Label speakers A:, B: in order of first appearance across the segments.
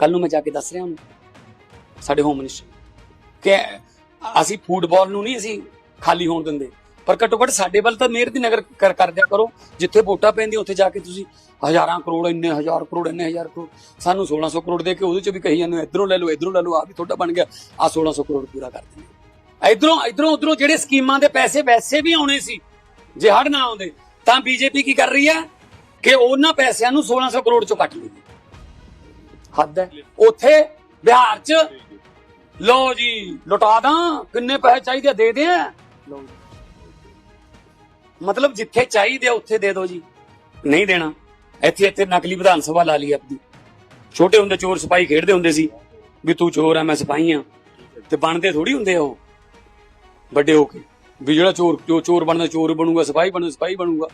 A: ਕੱਲ ਨੂੰ ਮੈਂ ਜਾ ਕੇ ਦੱਸ ਰਿਹਾ ਉਹਨੂੰ ਸਾਡੇ ਹੋਮ ਮਿਨਿਸਟਰ ਕਿ ਅਸੀਂ ਫੁੱਟਬਾਲ ਨੂੰ ਨਹੀਂ ਅਸੀਂ ਖਾਲੀ ਹੋਣ ਦਿੰਦੇ ਪਰ ਘੱਟੋ ਘੱਟ ਸਾਡੇ ਵੱਲ ਤਾਂ ਮਿਹਰ ਦੀ ਨਗਰ ਕਰ ਕਰ ਦਿਆ ਕਰੋ। ਜਿੱਥੇ ਵੋਟਾਂ ਪੈਂਦੀਆਂ ਉੱਥੇ ਜਾ ਕੇ ਤੁਸੀਂ ਹਜ਼ਾਰਾਂ ਕਰੋੜ ਇੰਨੇ ਹਜ਼ਾਰ ਕਰੋੜ ਇੰਨੇ ਹਜ਼ਾਰ ਕਰੋੜ ਸਾਨੂੰ 1600 ਕਰੋੜ ਦੇ ਕੇ ਉਹਦੇ ਚ ਵੀ ਕਹੀ ਜਾਂਦੇ ਹੋ, ਇੱਧਰੋਂ ਲੈ ਲਓ ਇੱਧਰੋਂ ਲੈ ਲਓ ਆ ਵੀ ਤੁਹਾਡਾ ਬਣ ਗਿਆ ਆ 1600 ਕਰੋੜ ਪੂਰਾ ਕਰ ਦਿੰਦੇ ਇਧਰੋਂ ਇਧਰੋਂ ਉਧਰੋਂ ਜਿਹੜੇ ਸਕੀਮਾਂ ਦੇ ਪੈਸੇ ਵੈਸੇ ਵੀ ਆਉਣੇ ਸੀ ਜੇ ਹੜ ਨਾ ਆਉਂਦੇ ਤਾਂ ਬੀਜੇਪੀ ਕੀ ਕਰ ਰਹੀ ਹੈ? ਕਿ ਉਹਨਾਂ ਪੈਸਿਆਂ ਨੂੰ 1600 ਕਰੋੜ ਚੋਂ ਕੱਟ ਲੂਗੀ ਹੱਦ ਹੈ। ਉੱਥੇ ਬਿਹਾਰ ਚ ਲਓ ਜੀ ਲੁਟਾ ਦਾਂ ਕਿੰਨੇ ਪੈਸੇ ਚਾਹੀਦੇ ਦੇ ਦੇ ਲਓ ਮਤਲਬ ਜਿੱਥੇ ਚਾਹੀਦੇ ਉੱਥੇ ਦੇ ਦਿਓ ਜੀ। ਨਹੀਂ ਦੇਣਾ। ਇੱਥੇ ਇੱਥੇ ਨਕਲੀ ਵਿਧਾਨ ਸਭਾ ਲਾ ਲਈ ਆਪਦੀ। ਛੋਟੇ ਹੁੰਦੇ ਚੋਰ ਸਿਪਾਹੀ ਖੇਡਦੇ ਹੁੰਦੇ ਸੀ ਵੀ ਤੂੰ ਚੋਰ ਆ ਮੈਂ ਸਿਪਾਹੀ ਆ। ਤੇ ਬਣਦੇ ਥੋੜੀ ਹੁੰਦੇ ਆ ਉਹ। ਵੱਡੇ ਹੋ ਕੇ। ਵੀ ਜਿਹੜਾ ਚੋਰ ਜੋ ਚੋਰ ਬਣਦਾ ਚੋਰ ਬਣੂਗਾ ਸਿਪਾਹੀ ਬਣੂ ਸਿਪਾਹੀ ਬਣੂਗਾ।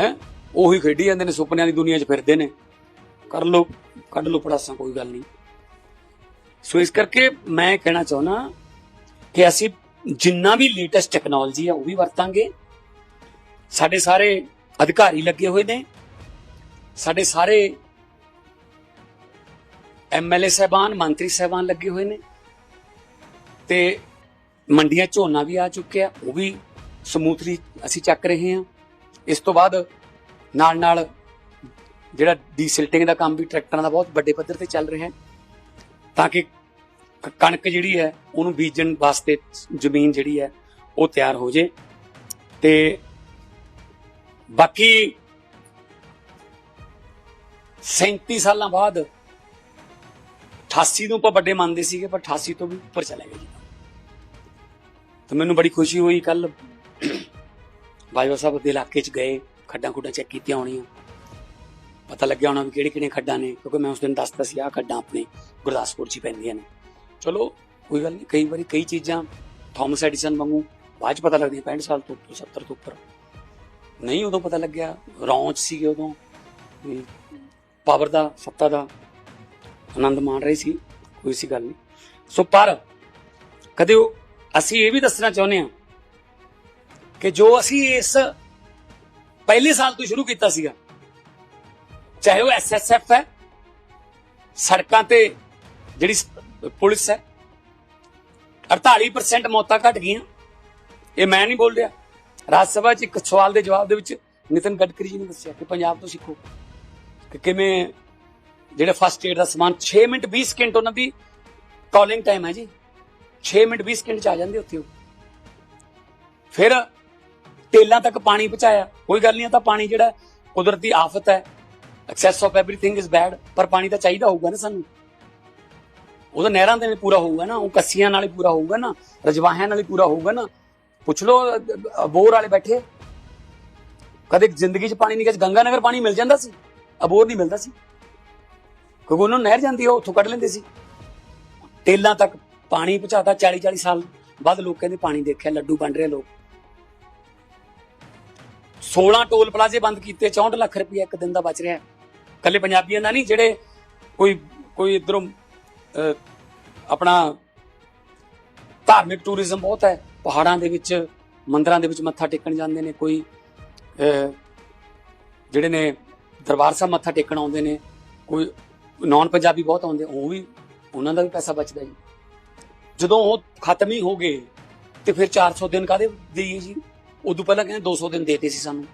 A: ਹੈ? ਉਹੀ ਖੇਡੀ ਜਾਂਦੇ ਨੇ ਸੁਪਨਿਆਂ ਦੀ ਦੁਨੀਆ 'ਚ ਫਿਰਦੇ ਨੇ। ਕਰ ਲੋ ਕੱਢ ਲੋ ਪੜਾਸਾਂ, ਕੋਈ ਗੱਲ ਨਹੀਂ। ਸੋ ਇਸ ਕਰਕੇ ਮੈਂ ਕਹਿਣਾ ਚਾਹੁੰਦਾ ਕਿ ਅਸੀਂ ਜਿੰਨਾ ਵੀ ਲੇਟੈਸਟ ਟੈਕਨੋਲੋਜੀ ਆ, ਉਹ ਵੀ ਵਰਤਾਂਗੇ। ਸਾਡੇ ਸਾਰੇ ਅਧਿਕਾਰੀ ਲੱਗੇ ਹੋਏ ਨੇ। ਸਾਡੇ ਸਾਰੇ ਐਮਐਲਏ ਸਹਿਬਾਨ, ਮੰਤਰੀ ਸਹਿਬਾਨ ਲੱਗੇ ਹੋਏ ਨੇ। ਤੇ ਮੰਡੀਆਂ ਝੋਨਾ ਵੀ ਆ ਚੁੱਕਿਆ, ਉਹ ਵੀ ਸਮੂਥਲੀ ਅਸੀਂ ਚੱਕ ਰਹੇ ਹਾਂ। ਇਸ ਤੋਂ ਬਾਅਦ ਨਾਲ ਨਾਲ ਜਿਹੜਾ ਡੀਸਿਲਟਿੰਗ ਦਾ ਕੰਮ ਵੀ ਟਰੈਕਟਰਾਂ ਦਾ ਬਹੁਤ ਵੱਡੇ ਪੱਧਰ ਤੇ ਚੱਲ ਰਿਹਾ ਹੈ, ਤਾਂ ਕਿ ਕਣਕ ਜਿਹੜੀ ਹੈ, ਉਹਨੂੰ ਬੀਜਣ ਵਾਸਤੇ ਜ਼ਮੀਨ ਜਿਹੜੀ ਹੈ, ਉਹ ਤਿਆਰ ਹੋ ਜੇ। ਤੇ ਬਾਕੀ 37 ਸਾਲਾਂ ਬਾਅਦ 88 ਨੂੰ ਆਪਾਂ ਵੱਡੇ ਮੰਨਦੇ ਸੀਗੇ, ਪਰ 88 ਤੋਂ ਵੀ ਉੱਪਰ ਚਲੇ ਗਏ ਜੀ। ਤਾਂ ਮੈਨੂੰ ਬੜੀ ਖੁਸ਼ੀ ਹੋਈ ਕੱਲ ਬਾਜਵਾ ਸਾਹਿਬ ਦੇ ਇਲਾਕੇ 'ਚ ਗਏ, ਖੱਡਾਂ ਖੁੱਡਾਂ ਚੈੱਕ ਕੀਤੀਆਂ ਹੋਣੀਆਂ। ਪਤਾ ਲੱਗਿਆ ਹੋਣਾ ਵੀ ਕਿਹੜੀ ਕਿਹੜੀਆਂ ਖੱਡਾਂ ਨੇ, ਕਿਉਂਕਿ ਮੈਂ ਉਸ ਦਿਨ ਦੱਸਦਾ ਸੀ, ਆਹ ਖੱਡਾਂ ਆਪਣੇ ਗੁਰਦਾਸਪੁਰ 'ਚ ਹੀ ਪੈਂਦੀਆਂ ਨੇ। ਚਲੋ, ਕੋਈ ਗੱਲ ਨਹੀਂ ਕਈ ਵਾਰੀ ਕਈ ਚੀਜ਼ਾਂ ਥਾਮਸ ਐਡੀਸਨ ਵਾਂਗੂ ਬਾਅਦ 'ਚ ਪਤਾ ਲੱਗਦੀਆਂ 65 ਸਾਲ ਤੋਂ ਉੱਪਰ 70 ਤੋਂ ਉੱਪਰ। ਨਹੀਂ ਉਦੋਂ ਪਤਾ ਲੱਗਿਆ, ਰੌਂਚ ਸੀਗੇ ਉਦੋਂ ਪਾਵਰ ਦਾ, ਸੱਤਾ ਦਾ ਆਨੰਦ ਮਾਣ ਰਹੇ ਸੀ, ਕੋਈ ਸੀ ਗੱਲ ਨਹੀਂ ਸੋ ਪਰ ਕਦੇ ਉਹ- ਅਸੀਂ ਇਹ ਵੀ ਦੱਸਣਾ ਚਾਹੁੰਦੇ ਹਾਂ ਕਿ ਜੋ ਅਸੀਂ ਇਸ ਪਹਿਲੇ ਸਾਲ ਤੋਂ ਸ਼ੁਰੂ ਕੀਤਾ ਸੀਗਾ ਚਾਹੇ ਉਹ ਐਸਐਸਐਫ ਹੈ, ਸੜਕਾਂ ਤੇ ਜਿਹੜੀ ਪੁਲਿਸ ਹੈ 48% ਮੌਤਾਂ ਘਟ ਗਈਆਂ। ਇਹ ਮੈਂ ਨਹੀਂ ਬੋਲ ਰਿਹਾ। ਰਾਜ ਸਭਾ 'ਚ ਇੱਕ ਸਵਾਲ ਦੇ ਜਵਾਬ ਦੇ ਵਿੱਚ ਨਿਤਨ ਗਡਕਰੀ ਜੀ ਨੇ ਦੱਸਿਆ ਕਿ ਪੰਜਾਬ ਤੋਂ ਸਿੱਖੋ। ਕਿ ਕਿਵੇਂ ਜਿਹੜਾ ਫਸਟ ਏਡ ਦਾ ਸਮਾਨ 6 ਮਿੰਟ 20 ਸਕਿੰਟ ਉਹਨਾਂ ਦੀ ਕਾਲਿੰਗ ਟਾਈਮ ਹੈ ਜੀ। 6 ਮਿੰਟ 20 ਸਕਿੰਟ ਚ ਆ ਜਾਂਦੇ ਉੱਥੇ ਉਹ। ਫਿਰ ਤੇਲਾਂ ਤੱਕ ਪਾਣੀ ਪਹੁੰਚਾਇਆ। ਕੋਈ ਗੱਲ ਨਹੀਂ ਤਾਂ ਪਾਣੀ ਜਿਹੜਾ ਕੁਦਰਤੀ ਆਫਤ ਹੈ। Excess of everything is bad ਪਰ ਪਾਣੀ ਤਾਂ ਚਾਹੀਦਾ ਹੋਊਗਾ ਨਾ ਸਾਨੂੰ ਉਹ ਤਾਂ ਨਹਿਰਾਂ ਦੇ ਨਾਲ ਪੂਰਾ ਹੋਊਗਾ ਨਾ ਉਹ ਕੱਸੀਆਂ ਨਾਲ ਹੀ ਪੂਰਾ ਹੋਊਗਾ ਨਾ ਰਜਵਾਹਿਆਂ ਨਾਲ ਹੀ ਪੂਰਾ ਹੋਊਗਾ ਨਾ ਪੁੱਛ ਲੋ ਅਬੋਰ ਵਾਲੇ ਬੈਠੇ ਕਦੇ ਜ਼ਿੰਦਗੀ 'ਚ ਪਾਣੀ ਨਹੀਂ ਗਿਆ ਗੰਗਾ ਨਗਰ ਪਾਣੀ ਮਿਲ ਜਾਂਦਾ ਸੀ ਅਬੋਰ ਨਹੀਂ ਮਿਲਦਾ ਸੀ ਕਿਉਂਕਿ ਉਹਨਾਂ ਨੂੰ ਨਹਿਰ ਜਾਂਦੀ ਆ ਉਹ ਉੱਥੋਂ ਕੱਢ ਲੈਂਦੇ ਸੀ ਟੇਲਾਂ ਤੱਕ ਪਾਣੀ ਪਹੁੰਚਾਤਾ 40 40 ਸਾਲ ਬਾਅਦ ਲੋਕ ਕਹਿੰਦੇ ਪਾਣੀ ਦੇਖਿਆ ਲੱਡੂ ਵੰਡ ਰਹੇ ਲੋਕ 16 ਟੋਲ ਪਲਾਜ਼ੇ ਬੰਦ ਕੀਤੇ 64 ਲੱਖ ਰੁਪਏ ਇੱਕ ਦਿਨ ਦਾ ਬਚ ਰਿਹਾ ਹੈ। ਕੱਲੇ ਪੰਜਾਬੀਆਂ ਦਾ ਨਹੀਂ, ਜਿਹੜੇ ਕੋਈ ਕੋਈ ਇਧਰੋਂ ਆਪਣਾ ਧਾਰਮਿਕ ਟੂਰਿਜ਼ਮ ਬਹੁਤ ਹੈ, ਪਹਾੜਾਂ ਦੇ ਵਿੱਚ, ਮੰਦਰਾਂ ਦੇ ਵਿੱਚ ਮੱਥਾ ਟੇਕਣ ਜਾਂਦੇ ਨੇ, ਕੋਈ ਜਿਹੜੇ ਨੇ ਦਰਬਾਰ ਸਾਹਿਬ ਮੱਥਾ ਟੇਕਣ ਆਉਂਦੇ ਨੇ, ਕੋਈ ਨਾਨ ਪੰਜਾਬੀ ਬਹੁਤ ਆਉਂਦੇ, ਉਹ ਵੀ, ਉਹਨਾਂ ਦਾ ਵੀ ਪੈਸਾ ਬਚਦਾ ਜੀ। ਜਦੋਂ ਉਹ ਖਤਮ ਹੀ ਹੋ ਗਏ, ਤੇ ਫਿਰ 400 ਦਿਨ ਕਾਦੇ ਦੇਈਏ ਜੀ? ਉਦੋਂ ਪਹਿਲਾਂ ਕਹਿੰਦੇ 200 ਦਿਨ ਦੇਤੇ ਸੀ ਸਾਨੂੰ।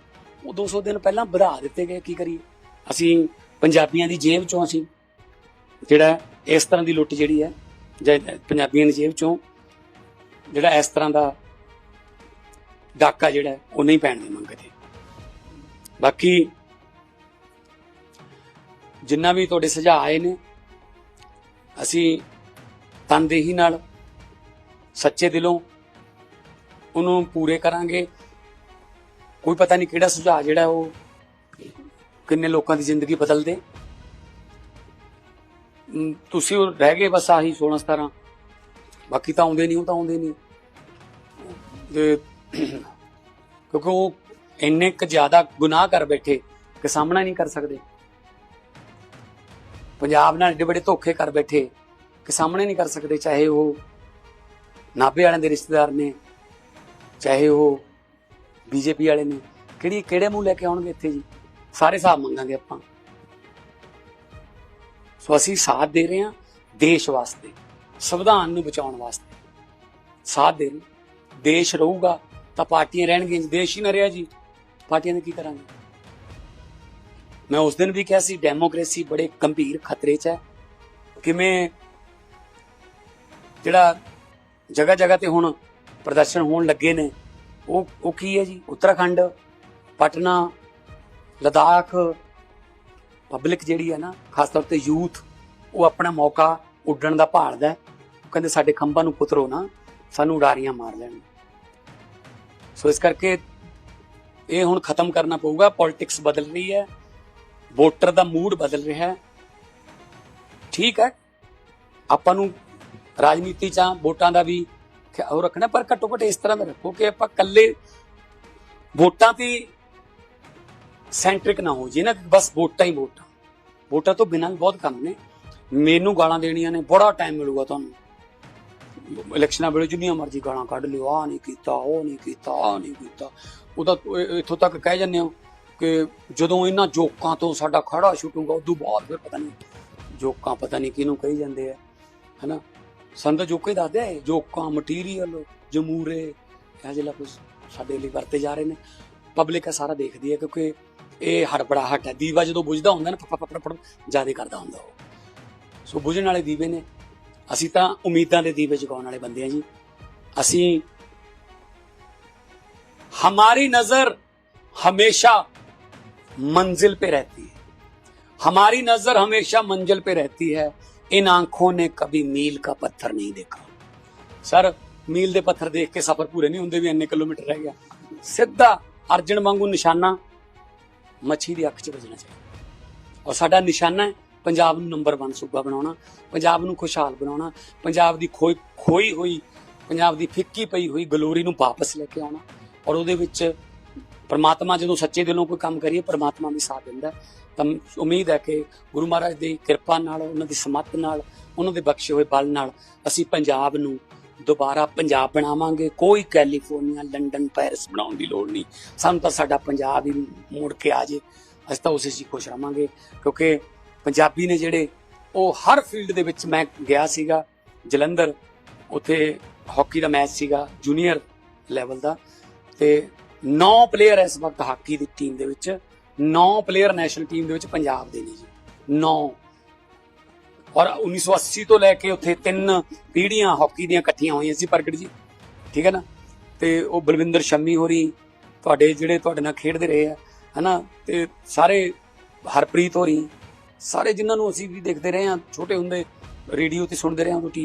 A: ਉਹ 200 ਦਿਨ ਪਹਿਲਾਂ ਵਧਾ ਦਿੱਤੇ ਗਏ, ਕੀ ਕਰੀਏ? ਅਸੀਂ ਪੰਜਾਬੀਆਂ ਦੀ ਜੇਬ ਚੋਂ ਅਸੀਂ ਜਿਹੜਾ ਇਸ ਤਰ੍ਹਾਂ ਦੀ ਲੁੱਟ ਜਿਹੜੀ ਹੈ, ਜਾਂ ਪੰਜਾਬੀਆਂ ਦੀ ਜੇਬ ਚੋਂ ਜਿਹੜਾ ਇਸ ਤਰ੍ਹਾਂ ਦਾ ਡਾਕਾ ਜਿਹੜਾ ਉਹ ਨਹੀਂ ਪੈਣ ਦੇ ਮੰਗਦੇ ਬਾਕੀ ਜਿੰਨਾ ਵੀ ਤੁਹਾਡੇ ਸੁਝਾਅ ਆਏ ਨੇ, ਅਸੀਂ ਤਨਦੇਹੀ ਨਾਲ, ਸੱਚੇ ਦਿਲੋਂ ਉਹਨੂੰ ਪੂਰੇ ਕਰਾਂਗੇ। ਕੋਈ ਪਤਾ ਨਹੀਂ ਕਿਹੜਾ ਸੁਝਾਅ ਜਿਹੜਾ ਉਹ ਕਿੰਨੇ ਲੋਕਾਂ ਦੀ ਜ਼ਿੰਦਗੀ ਬਦਲ ਦੇ ਤੁਸੀਂ ਉਹ ਰਹਿ ਗਏ ਬਸ ਆਹੀ 16 17 ਬਾਕੀ ਤਾਂ ਆਉਂਦੇ ਨਹੀਂ, ਉਹ ਤਾਂ ਆਉਂਦੇ ਨਹੀਂ। ਤੇ ਕਿਉਂਕਿ ਉਹ ਇੰਨੇ ਕੁ ਜ਼ਿਆਦਾ ਗੁਨਾਹ ਕਰ ਬੈਠੇ ਕਿ ਸਾਹਮਣਾ ਨਹੀਂ ਕਰ ਸਕਦੇ। ਪੰਜਾਬ ਨਾਲ ਏਡੇ ਬੜੇ ਧੋਖੇ ਕਰ ਬੈਠੇ ਕਿ ਸਾਹਮਣੇ ਨਹੀਂ ਕਰ ਸਕਦੇ, ਚਾਹੇ ਉਹ ਨਾਭੇ ਵਾਲਿਆਂ ਦੇ ਰਿਸ਼ਤੇਦਾਰ ਨੇ, ਚਾਹੇ ਉਹ ਬੀਜੇਪੀ ਵਾਲੇ ਨੇ। ਕਿਹੜੀ ਕਿਹੜੇ ਮੂੰਹ ਲੈ ਕੇ ਆਉਣਗੇ ਇੱਥੇ ਜੀ? ਸਾਰੇ ਹਿਸਾਬ ਮੰਗਾਂਗੇ ਆਪਾਂ। ਸੋ ਅਸੀਂ ਸਾਥ ਦੇ ਰਹੇ ਹਾਂ ਦੇਸ਼ ਵਾਸਤੇ, ਸੰਵਿਧਾਨ ਨੂੰ ਬਚਾਉਣ ਵਾਸਤੇ। ਸਾਥ ਦੇ ਰਹੇ ਦੇਸ਼ ਰਹੂਗਾ ਤਾਂ ਪਾਰਟੀਆਂ ਰਹਿਣਗੀਆਂ ਦੇਸ਼ ਹੀ ਨਾ ਰਿਹਾ ਜੀ। ਪਾਰਟੀਆਂ ਨੇ ਕੀ ਕਰਾਂਗੇ? ਮੈਂ ਉਸ ਦਿਨ ਵੀ ਕਿਹਾ ਸੀ, ਡੈਮੋਕ੍ਰੇਸੀ ਬੜੇ ਗੰਭੀਰ ਖਤਰੇ 'ਚ ਹੈ। ਕਿਵੇਂ ਜਿਹੜਾ ਜਗ੍ਹਾ ਜਗ੍ਹਾ ਤੇ ਹੁਣ ਪ੍ਰਦਰਸ਼ਨ ਹੋਣ ਲੱਗੇ ਨੇ, ਉਹ ਉਹ ਕੀ ਹੈ ਜੀ? ਉੱਤਰਾਖੰਡ, ਪਟਨਾ ਲਦਾਖ ਪਬਲਿਕ ਜਿਹੜੀ ਹੈ ਨਾ, ਖਾਸ ਤੌਰ ਤੇ ਯੂਥ ਉਹ ਆਪਣਾ ਮੌਕਾ ਉੱਡਣ ਦਾ ਭਾਲਦਾ ਹੈ। ਉਹ ਕਹਿੰਦੇ ਸਾਡੇ ਖੰਭਾਂ ਨੂੰ ਪੁੱਤਰੋ ਨਾ, ਸਾਨੂੰ ਉਡਾਰੀਆਂ ਮਾਰ ਲੈਣ। ਸੋ ਇਸ ਕਰਕੇ ਇਹ ਹੁਣ ਖਤਮ ਕਰਨਾ ਪਊਗਾ। ਪੋਲਿਟਿਕਸ ਬਦਲ ਰਹੀ ਹੈ। ਵੋਟਰ ਦਾ ਮੂਡ ਬਦਲ ਰਿਹਾ ਹੈ। ਠੀਕ ਹੈ। ਆਪਾਂ ਨੂੰ ਰਾਜਨੀਤੀ ਚ ਵੋਟਾਂ ਦਾ ਵੀ ਉਹ ਰੱਖਣਾ ਪਰ ਘੱਟੋ ਘੱਟ ਇਸ ਤਰ੍ਹਾਂ ਦਾ ਰੱਖੋ ਕਿ ਆਪਾਂ ਕੱਲੇ ਵੋਟਾਂ ਤੇ ਸੈਂਟਰਿਕ ਨਾ ਹੋ ਜੇ ਨਾ, ਬਸ ਵੋਟਾਂ ਹੀ ਵੋਟਾਂ। ਵੋਟਾਂ ਤੋਂ ਬਿਨਾਂ ਵੀ ਬਹੁਤ ਕੰਮ ਨੇ। ਮੈਨੂੰ ਗਾਲਾਂ ਦੇਣੀਆਂ ਨੇ, ਬੜਾ ਟਾਈਮ ਮਿਲੂਗਾ ਤੁਹਾਨੂੰ। ਇਲੈਕਸ਼ਨਾਂ ਵੇਲੇ ਜਿੰਨੀਆਂ ਮਰਜ਼ੀ ਗਾਲਾਂ ਕੱਢ ਲਿਓ ਆ ਨਹੀਂ ਕੀਤਾ, ਉਹ ਨਹੀਂ ਕੀਤਾ ਆ ਨਹੀਂ ਕੀਤਾ। ਉਹਦਾ ਇੱਥੋਂ ਤੱਕ ਕਹਿ ਜੰਨੇ ਹੋ ਕਿ ਜਦੋਂ ਇਹਨਾਂ ਜੋਕਾਂ ਤੋਂ ਸਾਡਾ ਖੜਾ ਛੁੱਟੂਗਾ, ਉਦੋਂ ਬਾਅਦ ਫਿਰ ਪਤਾ ਨਹੀਂ, ਜੋਕਾਂ ਪਤਾ ਨਹੀਂ ਕਿਹਨੂੰ ਕਹੀ ਜਾਂਦੇ ਆ, ਹਨਾ? ਸੰਦ ਤਾਂ ਜੋਕੇ ਦੱਸਦੇ ਆ ਜੋਕਾਂ ਮਟੀਰੀਅਲ, ਜਮੂਰੇ, ਇਹ ਜਿਹੜਾ ਕੁਝ ਸਾਡੇ ਲਈ ਵਰਤੇ ਜਾ ਰਹੇ ਨੇ। ਪਬਲਿਕ ਆ, ਸਾਰਾ ਦੇਖਦੀ ਹੈ ਕਿਉਂਕਿ ਇਹ ਹੜਬੜਾਹਟ ਹੈ ਦੀਵਾ ਜਦੋਂ ਬੁਝਦਾ ਹੁੰਦਾ ਨਾ ਫੜ ਫੜ ਫੜ ਜਿਆਦਾ ਕਰਦਾ ਹੁੰਦਾ ਉਹ ਸੋ ਬੁਝਣ ਵਾਲੇ ਦੀਵੇ ਨੇ ਅਸੀਂ ਤਾਂ ਉਮੀਦਾਂ ਦੇ ਦੀਵੇ ਜਗਾਉਣ ਵਾਲੇ ਬੰਦੇ ਆ ਜੀ ਅਸੀਂ हमारी नजर हमेशा मंजिल पे रहती है हमारी नजर हमेशा मंजिल पे रहती है इन आंखों ने कभी मील का पत्थर नहीं देखा ਸਰ ਮੀਲ ਦੇ ਪੱਥਰ ਦੇਖ ਕੇ ਸਫ਼ਰ ਪੂਰੇ ਨਹੀਂ ਹੁੰਦੇ ਵੀ ਇੰਨੇ ਕਿਲੋਮੀਟਰ ਰਹਿ ਗਿਆ ਸਿੱਧਾ ਅਰਜਨ ਵਾਂਗੂ ਨਿਸ਼ਾਨਾ ਮੱਛੀ ਦੀ ਅੱਖ 'ਚ ਵੱਜਣਾ ਚਾਹੀਦਾ। ਔਰ ਸਾਡਾ ਨਿਸ਼ਾਨਾ ਹੈ ਪੰਜਾਬ ਨੂੰ ਨੰਬਰ 1 ਸੂਬਾ ਬਣਾਉਣਾ, ਪੰਜਾਬ ਨੂੰ ਖੁਸ਼ਹਾਲ ਬਣਾਉਣਾ, ਪੰਜਾਬ ਦੀ ਖੋਈ ਖੋਈ ਹੋਈ, ਪੰਜਾਬ ਦੀ ਫਿੱਕੀ ਪਈ ਹੋਈ ਗਲੋਰੀ ਨੂੰ ਵਾਪਸ ਲੈ ਕੇ ਆਉਣਾ। ਔਰ ਉਹਦੇ ਵਿੱਚ ਪਰਮਾਤਮਾ ਜਦੋਂ ਸੱਚੇ ਦਿਲੋਂ ਕੋਈ ਕੰਮ ਕਰੀਏ, ਪਰਮਾਤਮਾ ਵੀ ਸਾਥ ਦਿੰਦਾ ਤਾਂ ਉਮੀਦ ਹੈ ਕਿ ਗੁਰੂ ਮਹਾਰਾਜ ਦੀ ਕਿਰਪਾ ਨਾਲ, ਉਹਨਾਂ ਦੀ ਸਮੱਤ ਨਾਲ, ਉਹਨਾਂ ਦੇ ਬਖਸ਼ੇ ਹੋਏ ਬਲ ਨਾਲ ਅਸੀਂ ਪੰਜਾਬ ਨੂੰ ਦੁਬਾਰਾ ਪੰਜਾਬ ਬਣਾਵਾਂਗੇ। ਕੋਈ ਕੈਲੀਫੋਰਨੀਆ, ਲੰਡਨ, ਪੈਰਿਸ ਬਣਾਉਣ ਦੀ ਲੋੜ ਨਹੀਂ। ਸਾਨੂੰ ਤਾਂ ਸਾਡਾ ਪੰਜਾਬ ਹੀ ਮੁੜ ਕੇ ਆ ਜੇ। ਅਸੀਂ ਤਾਂ ਉਸੇ 'ਚ ਹੀ ਖੁਸ਼ ਰਵਾਂਗੇ ਕਿਉਂਕਿ ਪੰਜਾਬੀ ਨੇ ਜਿਹੜੇ ਉਹ ਹਰ ਫੀਲਡ ਦੇ ਵਿੱਚ ਮੈਂ ਗਿਆ ਸੀਗਾ। ਜਲੰਧਰ, ਉੱਥੇ ਹਾਕੀ ਦਾ ਮੈਚ ਸੀਗਾ, ਜੂਨੀਅਰ ਲੈਵਲ ਦਾ। ਤੇ 9 ਪਲੇਅਰ ਇਸ ਵਕਤ ਹਾਕੀ ਦੀ ਟੀਮ ਦੇ ਵਿੱਚ। 9 ਪਲੇਅਰ ਨੈਸ਼ਨਲ ਟੀਮ ਦੇ ਵਿੱਚ ਪੰਜਾਬ ਦੇ ਨੇ ਜੀ। 9 ਔਰ 1980 ਤੋਂ ਲੈ ਕੇ ਉੱਥੇ ਤਿੰਨ ਪੀੜ੍ਹੀਆਂ ਹਾਕੀ ਦੀਆਂ ਇਕੱਠੀਆਂ ਹੋਈਆਂ ਸੀ ਪ੍ਰਗਟ ਜੀ। ਠੀਕ ਹੈ ਨਾ? ਤੇ ਉਹ ਬਲਵਿੰਦਰ ਸ਼ੰਮੀ ਹੋਰੀ ਤੁਹਾਡੇ ਜਿਹੜੇ ਤੁਹਾਡੇ ਨਾਲ ਖੇਡਦੇ ਰਹੇ ਆ, ਹਨਾ? ਤੇ ਸਾਰੇ ਹਰਪ੍ਰੀਤ ਹੋਰੀ, ਸਾਰੇ ਜਿਨ੍ਹਾਂ ਨੂੰ ਅਸੀਂ ਵੀ ਦੇਖਦੇ ਰਹੇ ਆ ਛੋਟੇ ਹੁੰਦੇ ਰੇਡੀਓ ਤੇ ਸੁਣਦੇ ਰਹੇ ਆ ਉਦੋਂ